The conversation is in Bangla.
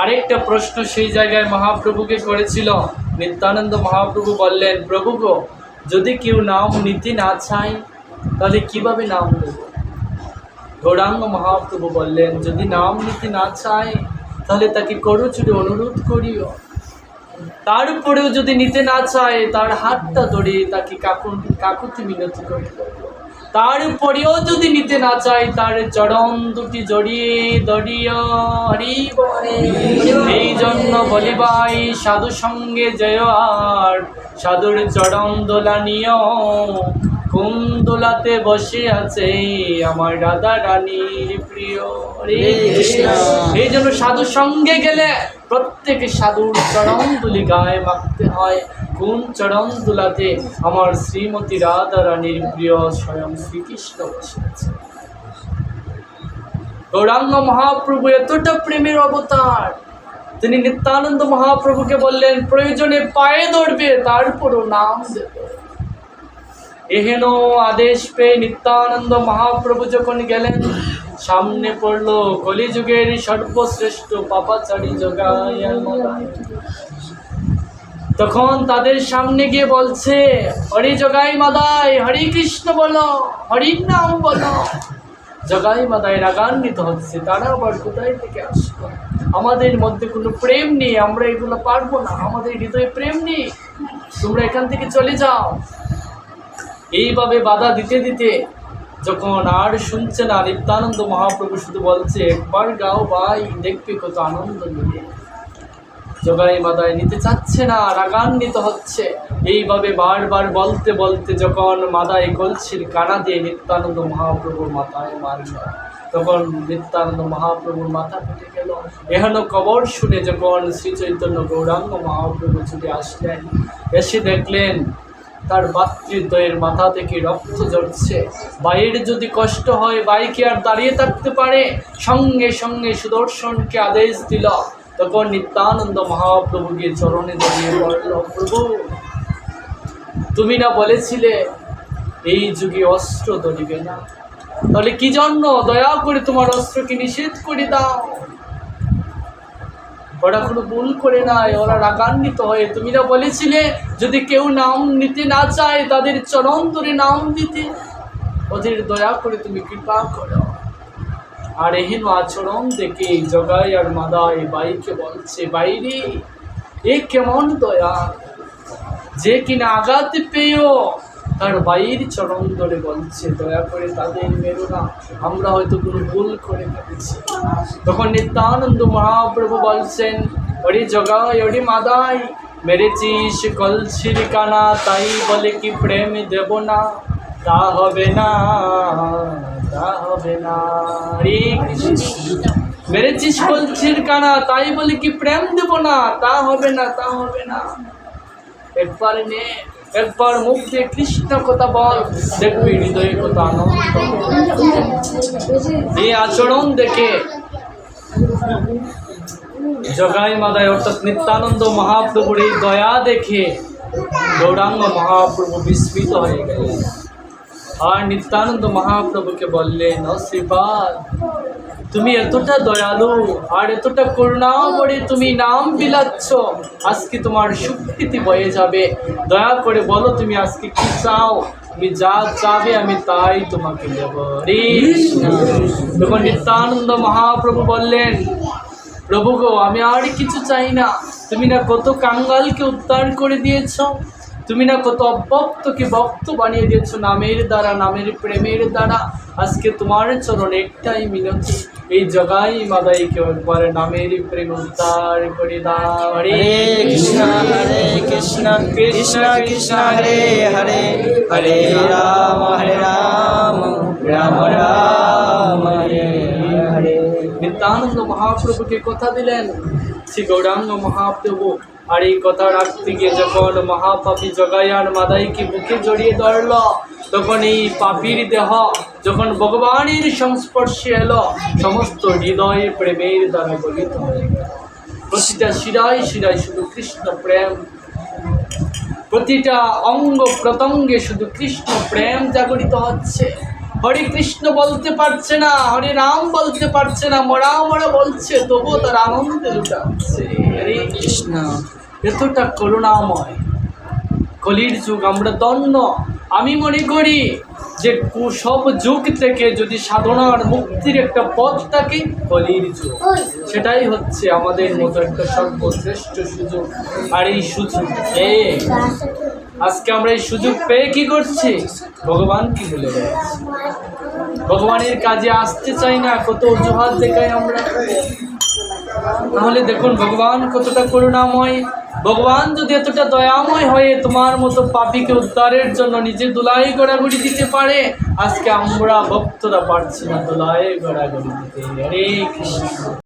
আরেকটা প্রশ্ন সেই জায়গায় মহাপ্রভুকে করেছিল। নিত্যানন্দ মহাপ্রভু বললেন, প্রভু গো, যদি কেউ নাম নিতে না চায় তাহলে কীভাবে নাম দেব গৌরাঙ্গ মহাপ্রভু বললেন, যদি নাম নিতে না চায় তাহলে তাকে করচুরে অনুরোধ করিও। তারপরেও যদি নিতে না চায় তার হাতটা ধরে তাকে কাকুন কাকুতি মিনতি করিল তারপরেও যদি নিতে না চাই তার চরণ দুটি জড়িয়ে দড়িয়ে এই জন্য বলিবাই সাধু সঙ্গে জয় আর। সাধুর চরণ দোলা নিয় কোন দোলাতে বসে আছে আমার রাধা রানীর প্রিয় এই জন্য সাধু সঙ্গে গেলে প্রত্যেক সাধুর চরণ দুলি গায়ে মাখতে হয়। কোন চরণ দুলাতে আমার শ্রীমতী রাধা রানীর প্রিয় স্বয়ং শ্রীকৃষ্ণ বসেছে গৌরাঙ্গ মহাপ্রভু এতটা প্রেমের অবতার। তিনি নিত্যানন্দ মহাপ্রভুকে বললেন, প্রয়োজনে পায়ে ধরবে, তারপরও নাম এহেন আদেশ পেয়ে নিত্যানন্দ মহাপ্রভু যখন গেলেন সামনে পড়ল কলিযুগের সর্বশ্রেষ্ঠ পাপাচারী জগায় তখন তাদের সামনে গিয়ে বলছে, হরি জগাই মাদাই, হরি কৃষ্ণ বলো হরি নাম বলো। জগাই মাদায় রাগান্বিত হচ্ছে, তারা আবার কোথায় থেকে আসলো? আমাদের মধ্যে কোনো প্রেম নেই, আমরা এগুলো পারব না, আমাদের হৃদয়ে প্রেম নেই। তোমরা এখান থেকে চলে যাও। এইভাবে বাধা দিতে দিতে যখন আর শুনছে না নিত্যানন্দ মহাপ্রভু শুধু বলছে, একবার গাও ভাই, দেখবে কত আনন্দ মিলে জগাই মাদায় নিতে চাচ্ছে না, রাগান্বিত হচ্ছে। এইভাবে বারবার বলতে বলতে যখন মাদায় কলছির কানা দিয়ে নিত্যানন্দ মহাপ্রভুর মাথায় মারল, তখন নিত্যানন্দ মহাপ্রভুর মাথা ফেটে গেল। এহেন কবর শুনে যখন শ্রী চৈতন্য গৌরাঙ্গ মহাপ্রভু ছুটে আসলেন, এসে দেখলেন তার ভাতৃদ্বয়ের মাথা থেকে রক্ত ঝরছে। বাইয়ের যদি কষ্ট হয় বাইকে আর দাঁড়িয়ে থাকতে পারে? সঙ্গে সঙ্গে সুদর্শনকে আদেশ দিল। তখন নিত্যানন্দ মহাপ্রভু গিয়ে চরণে দাঁড়িয়ে পড়ল প্রভু, তুমি না বলেছিলে এই যুগে অস্ত্র ধরিবে না? তাহলে কি জন্য দয়া করে তোমার অস্ত্রকে নিষেধ করে দাও? ওরা কোনো ভুল করে নাই, ওরা রাগান্বিত হয়ে। তুমি না বলেছিলে, যদি কেউ নাম নিতে না চায়, তাদের চরণ ধরে নাম দিতে। ওদের দয়া করে তুমি কৃপা করো। আর এহেন আচরণ দেখে জগাই আর মাদাই বাইকে বলছে, বাইরে, এ কেমন দয়া? যে কিনা আঘাত পেয়েও তার বাইর চরণ ধরে বলছে, দয়া করে তাদের মেরো না। আমরা হয়তো কোনো ভুল করে ফেলেছি। তখন নিত্যানন্দ মহাপ্রভু বলছেন ওরে জগাই ওরে মাদাই, মেরেছিস কলছির কানা, তাই বলে কি প্রেম দেব না? তা হবে না, তা হবে না। কৃষ্ণ। মেরেছিস কলছির কানা, তাই বলে কি প্রেম দেব না? তা হবে না, তা হবে না। একবার নে একবার মুখ দিয়ে কৃষ্ণ কথা বল, দেখবি হৃদয়ে কত আনন্দ এই আচরণ দেখে জগাই মাদায় অর্থাৎ নিত্যানন্দ মহাপ্রভুর এই দয়া দেখে গৌরাঙ্গ মহাপ্রভু বিস্মিত হয়ে গেলেন। আর নিত্যানন্দ মহাপ্রভুকে বললেন শ্রীপাদ, তুমি এতটা দয়ালু আর এতটা করুণাময়, তুমি নাম বিলাচ্ছ। আজকে তোমার সুকৃতি বয়ে যাবে। দয়া করে বলো তুমি আজকে কি চাও? তুমি যা চাবে আমি তাই তোমাকে দেব। তখন নিত্যানন্দ মহাপ্রভু বললেন, প্রভু গো, আমি আর কিছু চাই না। তুমি না কত কাঙ্গালকে উদ্ধার করে দিয়েছ? তুমি না কত অভক্তকে ভক্ত বানিয়ে দিয়েছ নামের দ্বারা নামের প্রেমের দ্বারা। আজকে তোমার চরণ একটাই মিনতি এই জগাই মাদাইকে একবার নামের প্রেম উদ্ধার করে দাও। হরে কৃষ্ণ হরে কৃষ্ণ কৃষ্ণ কৃষ্ণ হরে হরে। হরে রাম হরে রাম রাম রাম হরে হরে। নিত্যানন্দ মহাপ্রভুকে কথা দিলেন শ্রী গৌরাঙ্গ মহাপ্রভু। আর এই কথা রাখতে গিয়ে যখন মহাপাপী জগাইয়ার মাদাইকে বুকে জড়িয়ে ধরল, তখন এই পাপির দেহ যখন ভগবানের সংস্পর্শে এলো, সমস্ত হৃদয়ে প্রেমের দ্বারা গলিত হয়ে প্রতিটা শিরায় শিরায় শুধু কৃষ্ণ প্রেম। প্রতিটা অঙ্গ প্রত্যঙ্গে শুধু কৃষ্ণ প্রেম জাগরিত হচ্ছে। হরে কৃষ্ণ বলতে পারছে না, হরে রাম বলতে পারছে না মরা মরা বলছে, তবুও তার আনন্দে লুটাচ্ছে। হরে কৃষ্ণ। এতটা করুণাময়, কলির যুগ, আমরা দন্য আমি মনে করি যে সব যুগ থেকে যদি সাধনার মুক্তির একটা পথ থাকে, কলির যুগ। সেটাই হচ্ছে আমাদের মতো একটা সর্বশ্রেষ্ঠ সুযোগ। আর এই সুযোগ পেয়ে আজকে আমরা এই সুযোগ পেয়ে কি করছি? ভগবান কি গেছি? ভগবানের কাজে আসতে চাই না, কত অজুহাত দেখাই আমরা। তাহলে দেখুন, ভগবান কতটা করুণাময়। ভগবান যদি এতটা দয়াময় হয়ে তোমার মতো পাপিকে উদ্ধারের জন্য নিজে দোলাই গড়াগড়ি দিতে পারে, আজকে আমরা ভক্তরা পারছি না, দোলাই গড়াগড়ি দিতে। হরে কৃষ্ণ।